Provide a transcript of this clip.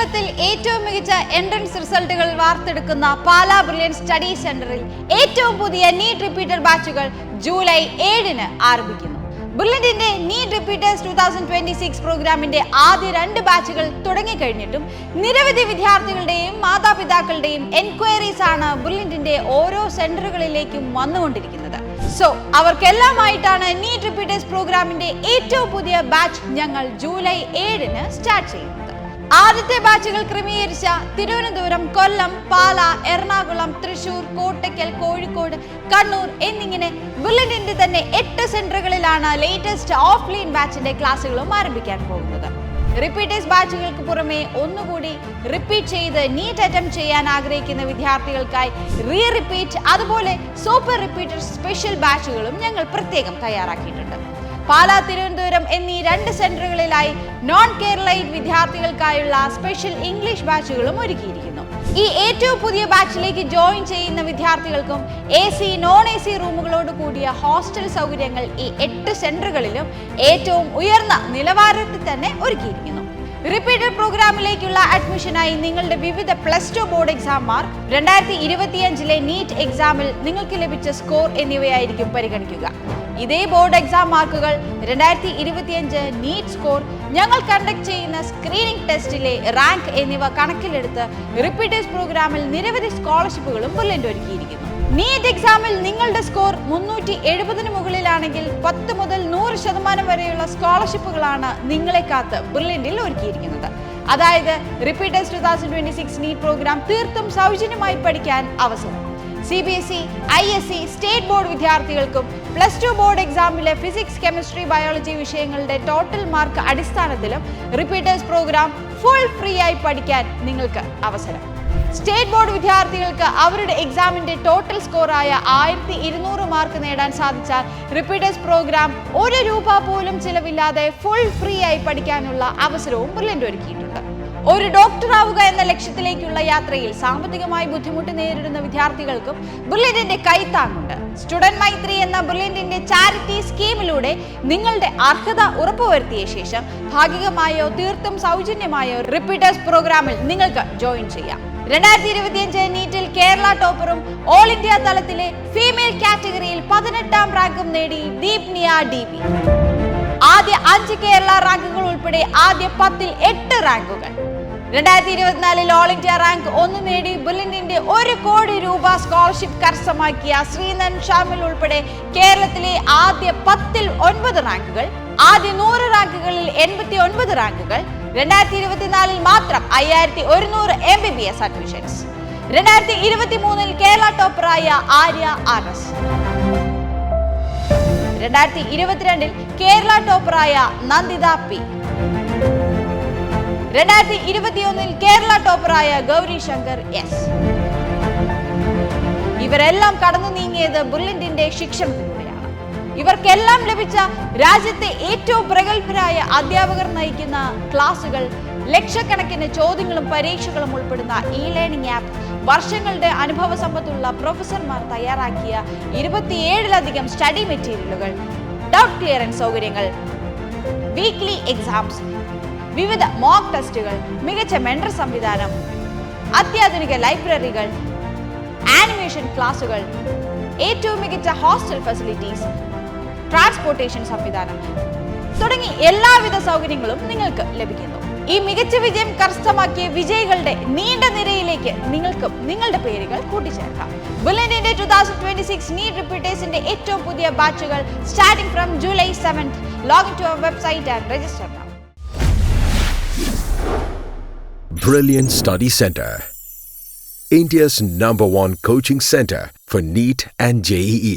കേരളത്തിൽ ഏറ്റവും മികച്ച എൻട്രൻസ് റിസൾട്ടുകൾ വാർത്തെടുക്കുന്ന പാലാ ബ്രില്യൻ സ്റ്റഡി സെന്ററിൽ ഏറ്റവും പുതിയ നീറ്റ് റിപ്പീറ്റർ ബാച്ചുകൾ ജൂലൈ ഏഴിന് ആരംഭിക്കുന്നു. ബുള്ളറ്റിന്റെ NEET repeaters two thousand twenty six പ്രോഗ്രാമിന്റെ ആദ്യ രണ്ട് ബാച്ചുകൾ തുടങ്ങിക്കഴിഞ്ഞിട്ടും നിരവധി വിദ്യാർത്ഥികളുടെയും മാതാപിതാക്കളുടെയും എൻക്വയറീസ് ആണ് ബുള്ളറ്റിന്റെ ഓരോ സെന്ററുകളിലേക്കും വന്നുകൊണ്ടിരിക്കുന്നത്. സോ അവർക്കെല്ലാമായിട്ടാണ് നീറ്റ് റിപ്പീറ്റേഴ്സ് പ്രോഗ്രാമിന്റെ ഏറ്റവും പുതിയ ബാച്ച് ഞങ്ങൾ ജൂലൈ ഏഴിന് സ്റ്റാർട്ട് ചെയ്യുന്നത്. ആദ്യത്തെ ബാച്ചുകൾ ക്രമീകരിച്ച തിരുവനന്തപുരം കൊല്ലം പാല എറണാകുളം തൃശൂർ കോട്ടയ്ക്കൽ കോഴിക്കോട് കണ്ണൂർ എന്നിങ്ങനെ ബുള്ളറ്റിന്റെ തന്നെ എട്ട് സെന്ററുകളിലാണ് ലേറ്റസ്റ്റ് ഓഫ്ലൈൻ ബാച്ചിന്റെ ക്ലാസ്സുകളും ആരംഭിക്കാൻ പോകുന്നത്. റിപ്പീറ്റേഴ്സ് ബാച്ചുകൾക്ക് പുറമെ ഒന്നുകൂടി റിപ്പീറ്റ് ചെയ്ത് നീറ്റ് അറ്റംപ്റ്റ് ചെയ്യാൻ ആഗ്രഹിക്കുന്ന വിദ്യാർത്ഥികൾക്കായി റീ റിപ്പീറ്റ് അതുപോലെ സൂപ്പർ റിപ്പീറ്റർ സ്പെഷ്യൽ ബാച്ചുകളും ഞങ്ങൾ പ്രത്യേകം തയ്യാറാക്കിയിട്ടുണ്ട്. പാലാ തിരുവനന്തപുരം എന്നീ രണ്ട് സെന്ററുകളിലായി നോൺ കേരളൈറ്റ് വിദ്യാർത്ഥികൾക്കായുള്ള സ്പെഷ്യൽ ഇംഗ്ലീഷ് ബാച്ചുകളും ഒരുക്കിയിരിക്കുന്നു. ഈ ഏറ്റവും പുതിയ ബാച്ചിലേക്ക് ജോയിൻ ചെയ്യുന്ന വിദ്യാർത്ഥികൾക്കും A C non A C റൂമുകളോട് കൂടിയ ഹോസ്റ്റൽ സൗകര്യങ്ങൾ ഈ എട്ട് സെന്ററുകളിലും ഏറ്റവും ഉയർന്ന നിലവാരത്തിൽ തന്നെ ഒരുക്കിയിരിക്കുന്നു. റിപ്പീറ്റഡ് പ്രോഗ്രാമിലേക്കുള്ള അഡ്മിഷനായി നിങ്ങളുടെ വിവിധ plus two board exam mark രണ്ടായിരത്തി ഇരുപത്തിയഞ്ചിലെ നീറ്റ് എക്സാമിൽ നിങ്ങൾക്ക് ലഭിച്ച സ്കോർ എന്നിവയായിരിക്കും പരിഗണിക്കുക. ഇതേ ബോർഡ് എക്സാം മാർക്കുകൾ രണ്ടായിരത്തി ഇരുപത്തിയഞ്ച് നീറ്റ് സ്കോർ ഞങ്ങൾ കണ്ടക്ട് ചെയ്യുന്ന സ്ക്രീനിംഗ് ടെസ്റ്റിലെ റാങ്ക് എന്നിവ കണക്കിലെടുത്ത് റിപ്പീറ്റേഴ്സ് പ്രോഗ്രാമിൽ നിരവധി സ്കോളർഷിപ്പുകളും ബുള്ളറ്റ് ഒരുക്കിയിരിക്കുന്നു. നീറ്റ് എക്സാമിൽ നിങ്ങളുടെ സ്കോർ മുന്നൂറ്റി എഴുപതിന് മുകളിലാണെങ്കിൽ പത്ത് മുതൽ നൂറ് ശതമാനം വരെയുള്ള സ്കോളർഷിപ്പുകളാണ് നിങ്ങളെ കാത്ത് ബ്രില്യന്റിൽ ഒരുക്കിയിരിക്കുന്നത്. അതായത് repeaters two thousand twenty six NEET programme തീർത്തും സൗജന്യമായി പഠിക്കാൻ അവസരം. C B S E I S E state board വിദ്യാർത്ഥികൾക്കും പ്ലസ് ടു ബോർഡ് എക്സാമിലെ ഫിസിക്സ് കെമിസ്ട്രി ബയോളജി വിഷയങ്ങളുടെ ടോട്ടൽ മാർക്ക് അടിസ്ഥാനത്തിലും റിപ്പീറ്റേഴ്സ് പ്രോഗ്രാം ഫുൾ ഫ്രീ ആയി പഠിക്കാൻ നിങ്ങൾക്ക് അവസരം. സ്റ്റേറ്റ് ബോർഡ് വിദ്യാർത്ഥികൾക്ക് അവരുടെ എക്സാമിന്റെ ടോട്ടൽ സ്കോറായ ആയിരത്തി ഇരുന്നൂറ് മാർക്ക് നേടാൻ സാധിച്ചാൽ റിപ്പീറ്റേഴ്സ് പ്രോഗ്രാം ഒരു രൂപ പോലും ചിലവില്ലാതെ ഫുൾ ഫ്രീ ആയി പഠിക്കാനുള്ള അവസരവും ബ്രില്യന്റ് ഒരുക്കിയിട്ടുണ്ട്. ഒരു ഡോക്ടർ ആവുക എന്ന ലക്ഷ്യത്തിലേക്കുള്ള യാത്രയിൽ സാമ്പത്തികമായി ബുദ്ധിമുട്ട് നേരിടുന്ന വിദ്യാർത്ഥികൾക്കും ബുള്ളറ്റിന്റെ കൈത്താങ്ങുണ്ട്. സ്റ്റുഡന്റ് മൈത്രി എന്ന ബുള്ളറ്റിന്റെ ചാരിറ്റി സ്കീമിലൂടെ നിങ്ങളുടെ അർഹത ഉറപ്പുവരുത്തിയ ശേഷം ഭാഗികമായോ തീർത്തും സൗജന്യമായോ റിപ്പീറ്റേഴ്സ് പ്രോഗ്രാമിൽ നിങ്ങൾക്ക് ജോയിൻ ചെയ്യാം. രണ്ടായിരത്തി ഇരുപത്തിയഞ്ച് നീറ്റിൽ കേരള ടോപ്പറും ഓൾ ഇന്ത്യ തലത്തിലെ ഫീമെയിൽ കാറ്റഗറിയിൽ പതിനെട്ടാം റാങ്കും നേടി ദീപ്നിയ ഡി ബി ആദ്യ അഞ്ച് കേരള റാങ്കുകൾ ഉൾപ്പെടെ ആദ്യ പത്തിൽ എട്ട് റാങ്കുകൾ രണ്ടായിരത്തി ഇരുപത്തിനാലിൽ ഓൾ ഇന്ത്യ റാങ്ക് ഒന്ന് നേടി ബുള്ളറ്റിന്റെ ഒരു കോടി രൂപ സ്കോളർഷിപ്പ് കരസ്ഥമാക്കിയ ശ്രീനൻ ഷാമിൽ ഉൾപ്പെടെ കേരളത്തിലെ ആദ്യ പത്തിൽ ഒൻപത് റാങ്കുകൾ ആദ്യ നൂറ് റാങ്കുകളിൽ എൺപത്തി ഒൻപത് റാങ്കുകൾ രണ്ടായിരത്തി ഇരുപത്തിനാലിൽ മാത്രം അയ്യായിരത്തി ഒരുന്നൂറ് M B B S admissions രണ്ടായിരത്തി ഇരുപത്തി മൂന്നിൽ കേരള ടോപ്പറായ ആര്യ ആർ എസ് രണ്ടായിരത്തി ഇരുപത്തിരണ്ടിൽ കേരള ടോപ്പറായ നന്ദിത പി. രണ്ടായിരത്തി ഇരുപത്തിയൊന്നിൽ കേരള ടോപ്പറായ ഗൗരി ശങ്കർ എസ്. ഇവരെല്ലാം കടന്നു നീങ്ങിയത് ബുള്ളറ്റിന്റെ ശിക്ഷണത്തിലൂടെയാണ് ഇവർക്കെല്ലാം ലഭിച്ച രാജ്യത്തെ ഏറ്റവും പ്രഗത്ഭരായ അധ്യാപകർ നയിക്കുന്ന ക്ലാസുകൾ ലക്ഷക്കണക്കിന് ചോദ്യങ്ങളും പരീക്ഷകളും ഉൾപ്പെടുന്ന ഇ ലേണിംഗ് ആപ്പ് വർഷങ്ങളുടെ അനുഭവ സമ്പത്തുള്ള പ്രൊഫസർമാർ തയ്യാറാക്കിയ ഇരുപത്തിയേഴിലധികം സ്റ്റഡി മെറ്റീരിയലുകൾ ഡൗട്ട് ക്ലിയറൻസ് സൗകര്യങ്ങൾ വീക്ക്ലി എക്സാംസ് വിവിധ മോക്ക് ടെസ്റ്റുകൾ മികച്ച മെൻഡർ സംവിധാനം അത്യാധുനിക ലൈബ്രറികൾ ആനിമേഷൻ ക്ലാസുകൾ ഏറ്റവും മികച്ച ഹോസ്റ്റൽ ഫെസിലിറ്റീസ് ട്രാൻസ്പോർട്ടേഷൻ സംവിധാനം തുടങ്ങി എല്ലാവിധ സൗകര്യങ്ങളും നിങ്ങൾക്ക് ലഭിക്കുന്നു ഈ മികച്ച വിജയം കരസ്ഥമാക്കിയ വിജയികളുടെ നീണ്ട നിരയിലേക്ക് നിങ്ങൾക്കും നിങ്ങളുടെ പേരുകൾ കൂട്ടിച്ചേർക്കാം ബുള്ളറ്റിന്റെ ടു തൗസൻഡ് ട്വന്റി സിക്സ് റിപ്പീറ്റേഴ്സിന്റെ ഏറ്റവും പുതിയ ബാച്ചുകൾ starting from July seventh login to our website and register. Brilliant Study Center. India's number one coaching center for NEET and JEE.